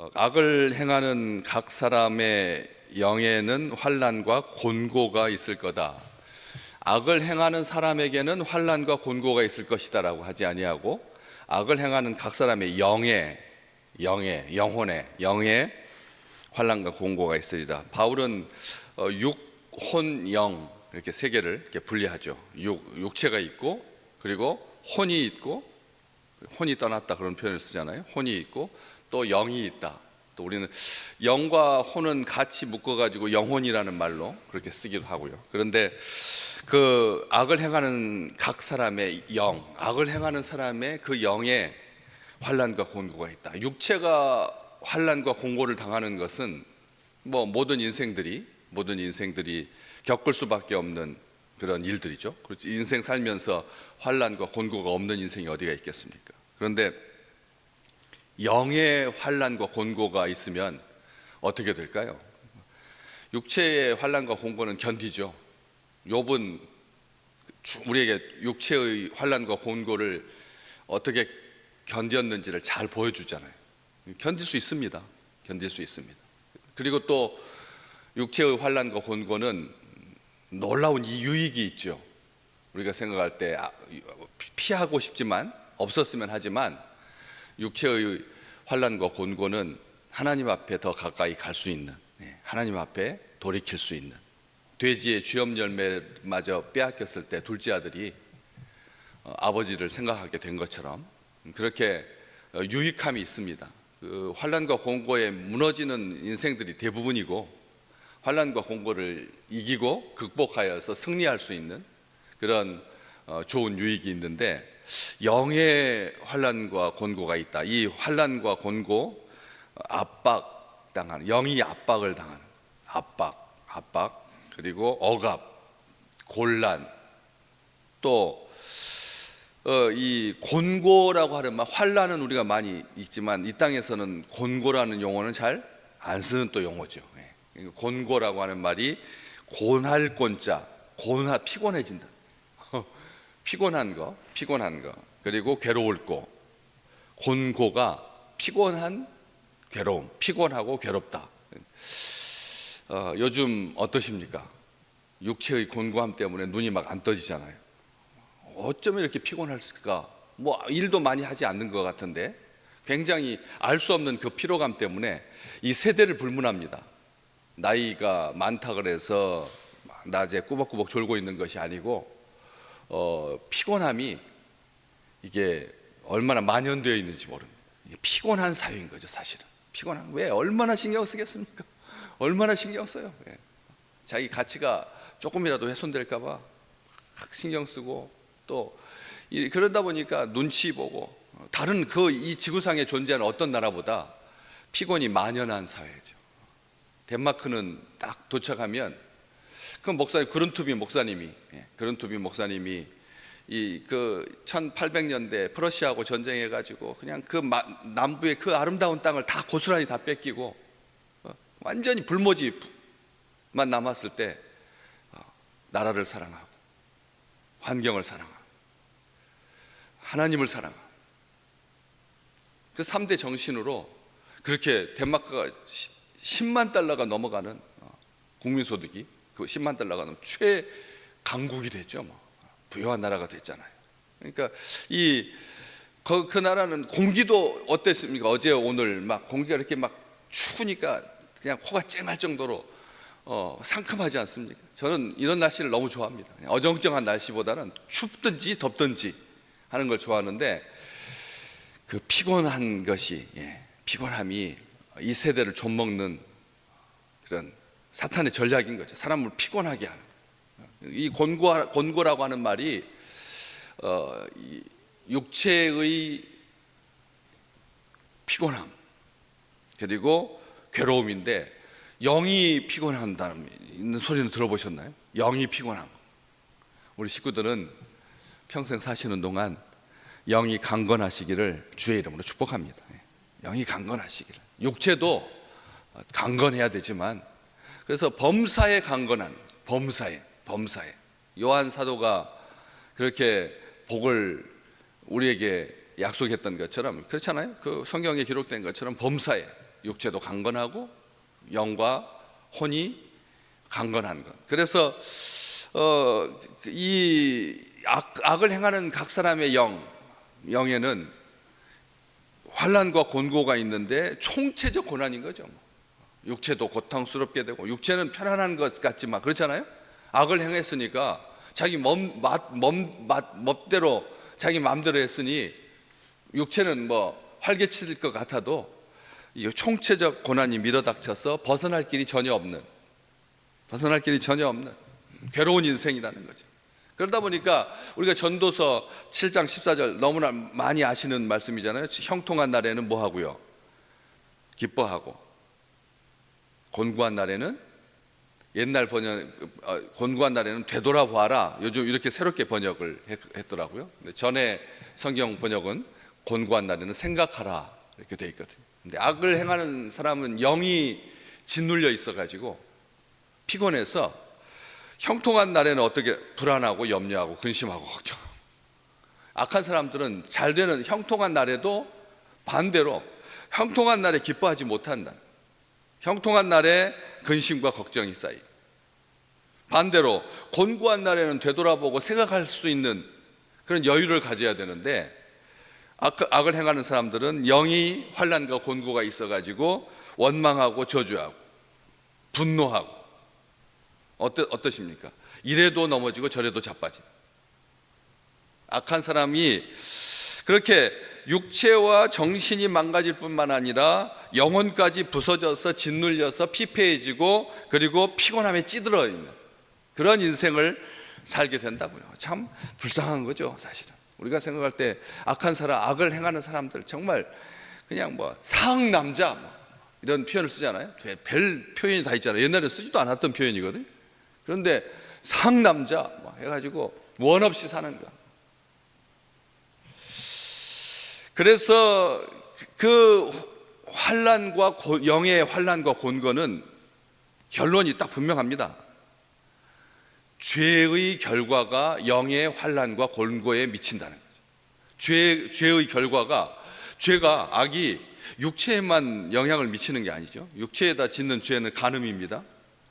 어, 악을 행하는 각 사람의 영에는 환란과 곤고가 있을 거다. 악을 행하는 사람에게는 환란과 곤고가 있을 것이다라고 하지 아니하고 악을 행하는 각 사람의 영에 영에 영혼에 영에 환란과 곤고가 있으리라. 바울은 어, 육혼 영 이렇게 세 개를 이렇게 분리하죠. 육 육체가 있고 그리고 혼이 있고 혼이 떠났다 그런 표현을 쓰잖아요. 혼이 있고 또 영이 있다. 또 우리는 영과 혼은 같이 묶어가지고 영혼이라는 말로 그렇게 쓰기도 하고요. 그런데 그 악을 행하는 각 사람의 영, 악을 행하는 사람의 그 영에 환란과 곤고가 있다. 육체가 환란과 공고를 당하는 것은 뭐 모든 인생들이 모든 인생들이 겪을 수밖에 없는 그런 일들이죠. 그렇지 인생 살면서 환란과 곤고가 없는 인생이 어디가 있겠습니까? 그런데 영의 환란과 곤고가 있으면 어떻게 될까요? 육체의 환란과 곤고는 견디죠. 욥은 우리에게 육체의 환란과 곤고를 어떻게 견뎠는지를 잘 보여주잖아요. 견딜 수 있습니다. 견딜 수 있습니다. 그리고 또 육체의 환란과 곤고는 놀라운 이 유익이 있죠. 우리가 생각할 때 아, 피하고 싶지만 없었으면 하지만 육체의 환란과 곤고는 하나님 앞에 더 가까이 갈 수 있는 예, 하나님 앞에 돌이킬 수 있는 돼지의 쥐염 열매마저 빼앗겼을 때 둘째 아들이 어, 아버지를 생각하게 된 것처럼 그렇게 어, 유익함이 있습니다. 그 환란과 공고에 무너지는 인생들이 대부분이고 환란과 공고를 이기고 극복하여서 승리할 수 있는 그런 어, 좋은 유익이 있는데 영의 환란과 곤고가 있다. 이 환란과 곤고 압박 당하는 영이 압박을 당하는 압박, 압박 그리고 억압, 곤란 또 어, 이 곤고라고 하는 말 환란은 우리가 많이 읽지만 이 땅에서는 곤고라는 용어는 잘 안 쓰는 또 용어죠. 예. 곤고라고 하는 말이 곤할 곤자, 곤하 피곤해진다. 피곤한 거, 피곤한 거, 그리고 괴로울 거. 곤고가 피곤한 괴로움, 피곤하고 괴롭다. 어, 요즘 어떠십니까? 육체의 곤고함 때문에 눈이 막 안 떠지잖아요. 어쩌면 이렇게 피곤할까? 뭐 일도 많이 하지 않는 것 같은데 굉장히 알 수 없는 그 피로감 때문에 이 세대를 불문합니다. 나이가 많다 그래서 낮에 꾸벅꾸벅 졸고 있는 것이 아니고 어, 피곤함이 이게 얼마나 만연되어 있는지 모릅니다. 피곤한 사회인 거죠, 사실은. 피곤한 왜 얼마나 신경 쓰겠습니까? 얼마나 신경 써요. 예. 자기 가치가 조금이라도 훼손될까봐 신경 쓰고 또 이- 그러다 보니까 눈치 보고 다른 그 이 지구상에 존재하는 어떤 나라보다 피곤이 만연한 사회죠. 덴마크는 딱 도착하면 그 목사님 그룬투비 목사님이 예, 그룬투비 목사님이 이 그 1800년대 프러시아하고 전쟁해 가지고 그냥 그 마- 남부의 그 아름다운 땅을 다 고스란히 다 뺏기고 어, 완전히 불모지만 남았을 때 어, 나라를 사랑하고 환경을 사랑하고 하나님을 사랑하고 그 3대 정신으로 그렇게 덴마크가 10만 달러가 넘어가는 어, 국민 소득이 그 10만 달러가 넘 최강국이 됐죠. 뭐. 부유한 나라가 됐잖아요. 그러니까 이 그, 그 나라는 공기도 어땠습니까? 어제 오늘 막 공기가 이렇게 막 추우니까 그냥 코가 쨍할 정도로 어, 상큼하지 않습니까? 저는 이런 날씨를 너무 좋아합니다. 어정쩡한 날씨보다는 춥든지 덥든지 하는 걸 좋아하는데 그 피곤한 것이 예, 피곤함이 이 세대를 좀먹는 그런 사탄의 전략인 거죠. 사람을 피곤하게 하는. 이 곤고 곤고라고 하는 말이 어, 이 육체의 피곤함 그리고 괴로움인데 영이 피곤한다는 소리는 들어보셨나요? 영이 피곤한 거. 우리 식구들은 평생 사시는 동안 영이 강건하시기를 주의 이름으로 축복합니다. 예. 영이 강건하시기를. 육체도 강건해야 되지만 그래서 범사에 강건한 범사에 범사에 요한 사도가 그렇게 복을 우리에게 약속했던 것처럼 그렇잖아요. 그 성경에 기록된 것처럼 범사에 육체도 강건하고 영과 혼이 강건한 것. 그래서 어, 이 악, 악을 행하는 각 사람의 영, 영에는 환란과 곤고가 있는데 총체적 고난인 거죠. 육체도 고통스럽게 되고 육체는 편안한 것 같지만 그렇잖아요. 악을 행했으니까 자기 몸, 맛, 몸, 맛, 멋대로 자기 마음대로 했으니 육체는 뭐 활개칠 것 같아도 이 총체적 고난이 밀어닥쳐서 벗어날 길이 전혀 없는 벗어날 길이 전혀 없는 괴로운 인생이라는 거죠. 그러다 보니까 우리가 전도서 7장 14절 너무나 많이 아시는 말씀이잖아요. 형통한 날에는 뭐 하고요? 기뻐하고 곤고한 날에는 옛날 번역 어, 곤고한 날에는 되돌아봐라. 요즘 이렇게 새롭게 번역을 했- 했더라고요. 전에 성경 번역은 곤고한 날에는 생각하라 이렇게 돼 있거든요. 근데 악을 행하는 사람은 영이 짓눌려 있어 가지고 피곤해서 형통한 날에는 어떻게 불안하고 염려하고 근심하고 걱정하고 악한 사람들은 잘 되는 형통한 날에도 반대로 형통한 날에 기뻐하지 못한다. 형통한 날에 근심과 걱정이 쌓이고 반대로 곤고한 날에는 되돌아보고 생각할 수 있는 그런 여유를 가져야 되는데 악, 악을 행하는 사람들은 영이 환란과 곤고가 있어가지고 원망하고 저주하고 분노하고. 어떠, 어떠십니까? 이래도 넘어지고 저래도 자빠진. 악한 사람이 그렇게 육체와 정신이 망가질 뿐만 아니라 영혼까지 부서져서 짓눌려서 피폐해지고 그리고 피곤함에 찌들어 있는 그런 인생을 살게 된다고요. 참 불쌍한 거죠, 사실은. 우리가 생각할 때 악한 사람, 악을 행하는 사람들 정말 그냥 뭐 상남자 뭐 이런 표현을 쓰잖아요. 별 표현이 다 있잖아요. 옛날에 쓰지도 않았던 표현이거든요. 그런데 상 남자 뭐 해가지고 원 없이 사는 거. 그래서 그 환란과 고- 영의 환란과 곤고는 결론이 딱 분명합니다. 죄의 결과가 영의 환란과 곤고에 미친다는 거죠. 죄 죄의 결과가 죄가 악이 육체에만 영향을 미치는 게 아니죠. 육체에다 짓는 죄는 간음입니다.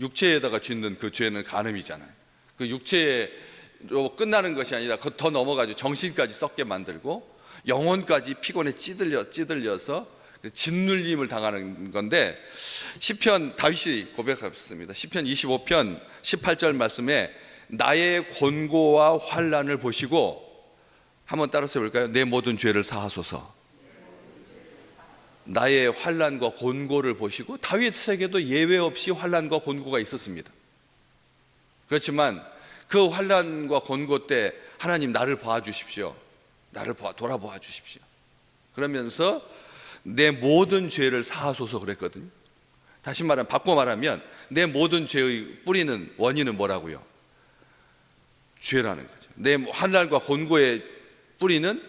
육체에다가 짓는 그 죄는 간음이잖아요. 그 육체로 끝나는 것이 아니라 그더 넘어가지고 정신까지 썩게 만들고 영혼까지 피곤에 찌들려 찌들려서 그 짓눌림을 당하는 건데 시편 다윗이 고백했습니다. 시편 25편 18절 말씀에 나의 곤고와 환란을 보시고 한번 따라서 볼까요? 내 모든 죄를 사하소서. 나의 환란과 곤고를 보시고 다윗에게도 예외 없이 환란과 곤고가 있었습니다. 그렇지만 그 환란과 곤고 때 하나님 나를 봐 주십시오. 나를 봐- 돌아봐 주십시오. 그러면서 내 모든 죄를 사하소서 그랬거든요. 다시 말하면 바꿔 말하면 내 모든 죄의 뿌리는 원인은 뭐라고요? 죄라는 거죠. 내 환란과 곤고의 뿌리는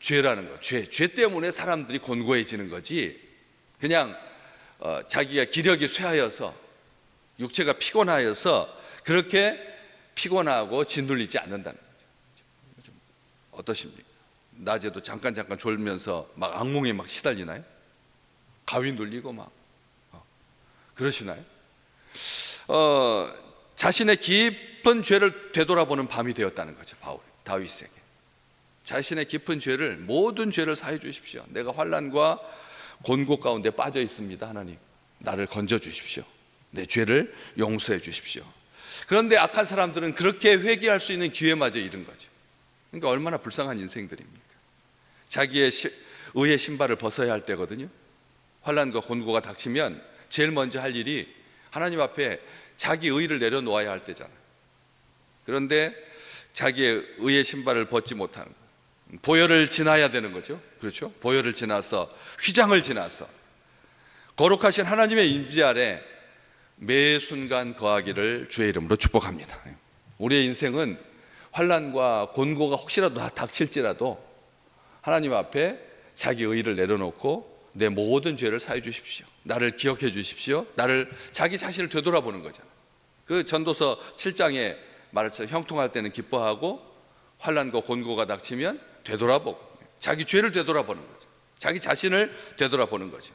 죄라는 거. 죄. 죄 때문에 사람들이 곤고해지는 거지. 그냥 어, 자기가 기력이 쇠하여서 육체가 피곤하여서 그렇게 피곤하고 짓눌리지 않는다는 거죠. 어떠십니까? 낮에도 잠깐 잠깐 졸면서 막 악몽에 막 시달리나요? 가위 눌리고 막 어, 그러시나요? 어, 자신의 깊은 죄를 되돌아보는 밤이 되었다는 거죠. 바울 다윗에게 자신의 깊은 죄를 모든 죄를 사해 주십시오. 내가 환란과 곤고 가운데 빠져 있습니다. 하나님 나를 건져 주십시오. 내 죄를 용서해 주십시오. 그런데 악한 사람들은 그렇게 회개할 수 있는 기회마저 잃은 거죠. 그러니까 얼마나 불쌍한 인생들입니까? 자기의 시- 의의 신발을 벗어야 할 때거든요. 환란과 곤고가 닥치면 제일 먼저 할 일이 하나님 앞에 자기 의를 내려놓아야 할 때잖아요. 그런데 자기의 의의 신발을 벗지 못하는 거. 보혈을 지나야 되는 거죠. 그렇죠? 보혈을 지나서 휘장을 지나서 거룩하신 하나님의 임재 아래 매 순간 거하기를 주의 이름으로 축복합니다. 우리의 인생은 환란과 곤고가 혹시라도 다 닥칠지라도 하나님 앞에 자기 의를 내려놓고 내 모든 죄를 사해 주십시오. 나를 기억해 주십시오. 나를 자기 자신을 되돌아보는 거잖아요. 그 전도서 7장에 말처럼 형통할 때는 기뻐하고 환란과 곤고가 닥치면 되돌아보고 자기 죄를 되돌아보는 거죠. 자기 자신을 되돌아보는 거죠.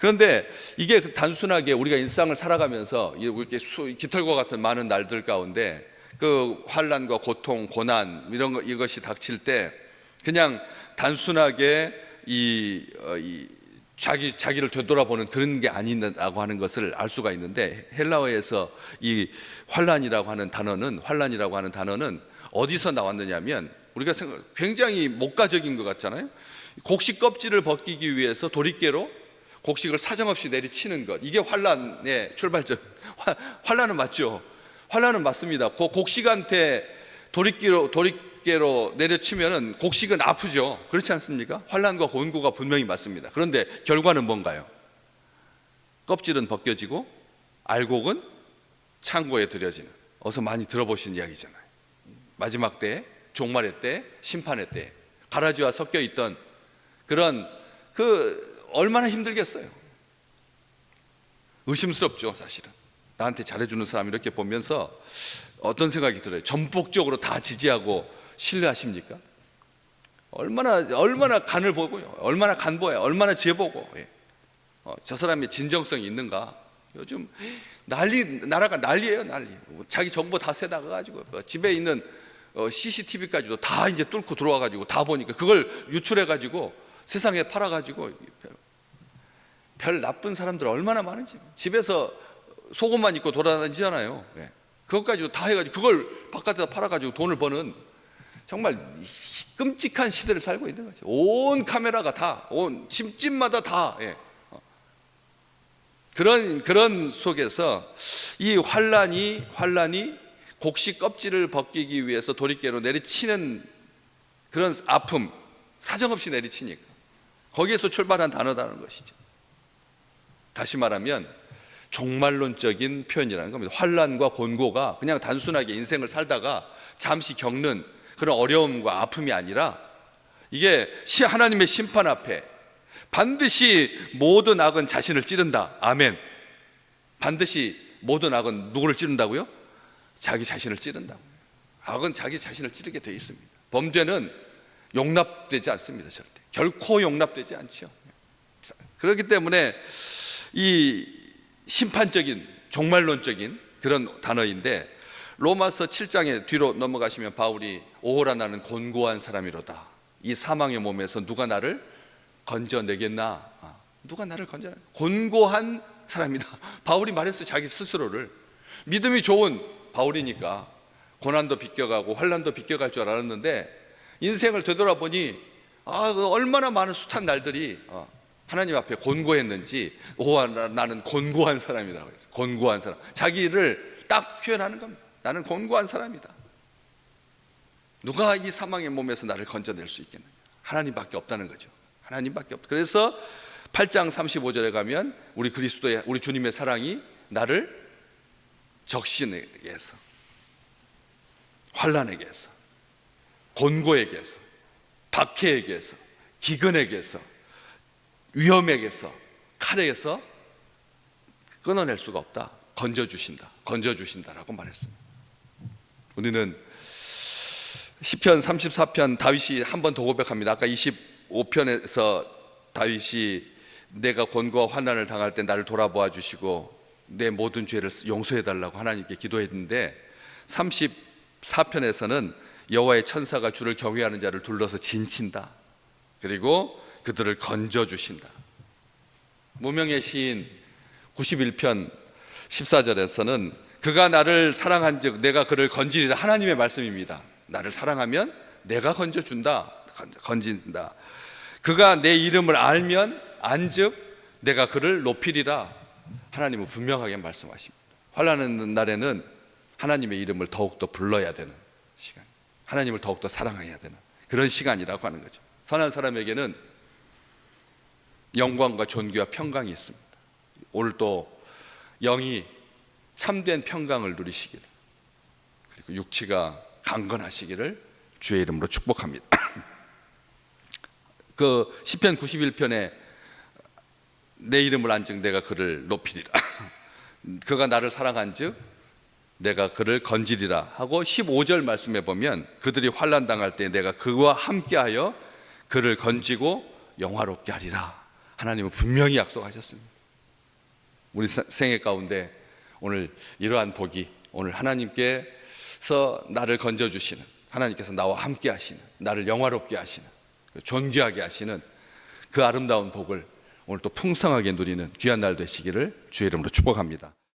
그런데 이게 그 단순하게 우리가 일상을 살아가면서 이렇게 수, 깃털과 같은 많은 날들 가운데 그 환란과 고통, 고난 이런 거 이것이 닥칠 때 그냥 단순하게 이, 어, 이 자기 자기를 되돌아보는 그런 게 아니라고 하는 것을 알 수가 있는데 헬라어에서 이 환란이라고 하는 단어는 환란이라고 하는 단어는 어디서 나왔느냐면 우리가 생각 굉장히 목가적인 것 같잖아요. 곡식 껍질을 벗기기 위해서 도리깨로 곡식을 사정없이 내리치는 것 이게 환란의 출발점. 화- 환란은 맞죠. 환란은 맞습니다. 그 곡식한테 도리깨로 도리 깨로 내려치면은 곡식은 아프죠. 그렇지 않습니까? 환란과 곤고가 분명히 맞습니다. 그런데 결과는 뭔가요? 껍질은 벗겨지고 알곡은 창고에 들여지는. 어서 많이 들어보신 이야기잖아요. 마지막 때, 종말의 때, 심판의 때 가라지와 섞여 있던 그런 그 얼마나 힘들겠어요. 의심스럽죠, 사실은. 나한테 잘해주는 사람 이렇게 보면서 어떤 생각이 들어요? 전폭적으로 다 지지하고 신뢰하십니까? 얼마나 얼마나 간을 보고요, 얼마나 간 보야, 얼마나 재 보고, 예. 어, 저 사람의 진정성이 있는가? 요즘 난리 나라가 난리예요, 난리. 자기 정보 다새 나가가지고 어, 집에 있는 CCTV까지도 다 이제 뚫고 들어와 가지고 다 보니까 그걸 유출해 가지고 세상에 팔아 가지고 별, 별 나쁜 사람들 얼마나 많은지 집에서 속옷만 입고 돌아다니잖아요. 예. 그것까지도 다 해가지고 그걸 바깥에다 팔아가지고 돈을 버는 정말 끔찍한 시대를 살고 있는 거죠. 온 카메라가 다, 온 집집마다 다. 예. 어. 그런 그런 속에서 이 환란이 환란이 곡식 껍질을 벗기기 위해서 도리깨로 내리치는 그런 아픔 사정없이 내리치니까 거기에서 출발한 단어다는 것이죠. 다시 말하면 종말론적인 표현이라는 겁니다. 환란과 곤고가 그냥 단순하게 인생을 살다가 잠시 겪는 그런 어려움과 아픔이 아니라 이게 시 하나님의 심판 앞에 반드시 모든 악은 자신을 찌른다. 아멘. 반드시 모든 악은 누구를 찌른다고요? 자기 자신을 찌른다. 악은 자기 자신을 찌르게 돼 있습니다. 범죄는 용납되지 않습니다. 절대. 결코 용납되지 않죠. 그렇기 때문에 이 심판적인 종말론적인 그런 단어인데 로마서 7장에 뒤로 넘어가시면 바울이 오호라 나는 곤고한 사람이로다. 이 사망의 몸에서 누가 나를 건져내겠나? 아, 누가 나를 건져내? 곤고한 사람이다. 바울이 말했어요. 자기 스스로를 믿음이 좋은 바울이니까 고난도 비껴가고 환란도 비껴갈 줄 알았는데 인생을 되돌아보니 아, 그 얼마나 많은 숱한 날들이 어, 하나님 앞에 곤고했는지 오와 나는 곤고한 사람이라고 했어요. 곤고한 사람. 자기를 딱 표현하는 겁니다. 나는 곤고한 사람이다. 누가 이 사망의 몸에서 나를 건져낼 수 있겠느냐? 하나님밖에 없다는 거죠. 하나님밖에 없다. 그래서 8장 35절에 가면 우리 그리스도의 우리 주님의 사랑이 나를 적신에게서 환란에게서 곤고에게서 박해에게서 기근에게서 위험에게서 칼에게서 끊어낼 수가 없다. 건져 주신다. 건져 주신다라고 말했습니다. 우리는 시편 34편 다윗이 한 번 더 고백합니다. 아까 25편에서 다윗이 내가 곤고와 환난을 당할 때 나를 돌아보아 주시고 내 모든 죄를 용서해 달라고 하나님께 기도했는데 34편에서는 여호와의 천사가 주를 경외하는 자를 둘러서 진친다. 그리고 그들을 건져 주신다. 무명의 시인 91편 14절에서는 그가 나를 사랑한즉 내가 그를 건지리라 하나님의 말씀입니다. 나를 사랑하면 내가 건져 준다. 건진다. 그가 내 이름을 알면 안즉 내가 그를 높이리라. 하나님은 분명하게 말씀하십니다. 환란하는 날에는 하나님의 이름을 더욱더 불러야 되는 시간. 하나님을 더욱더 사랑해야 되는 그런 시간이라고 하는 거죠. 선한 사람에게는 영광과 존귀와 평강이 있습니다. 오늘도 영이 참된 평강을 누리시기를 그리고 육체가 강건하시기를 주의 이름으로 축복합니다. 그 시편 91편에 내 이름을 안즉 내가 그를 높이리라. 그가 나를 사랑한즉 내가 그를 건지리라 하고 15절 말씀해 보면 그들이 환난 당할 때 내가 그와 함께하여 그를 건지고 영화롭게 하리라. 하나님은 분명히 약속하셨습니다. 우리 사- 생애 가운데 오늘 이러한 복이 오늘 하나님께 서 나를 건져 주시는 하나님께서 나와 함께 하시는 나를 영화롭게 하시는 존귀하게 하시는 그 아름다운 복을 오늘 또 풍성하게 누리는 귀한 날 되시기를 주의 이름으로 축복합니다.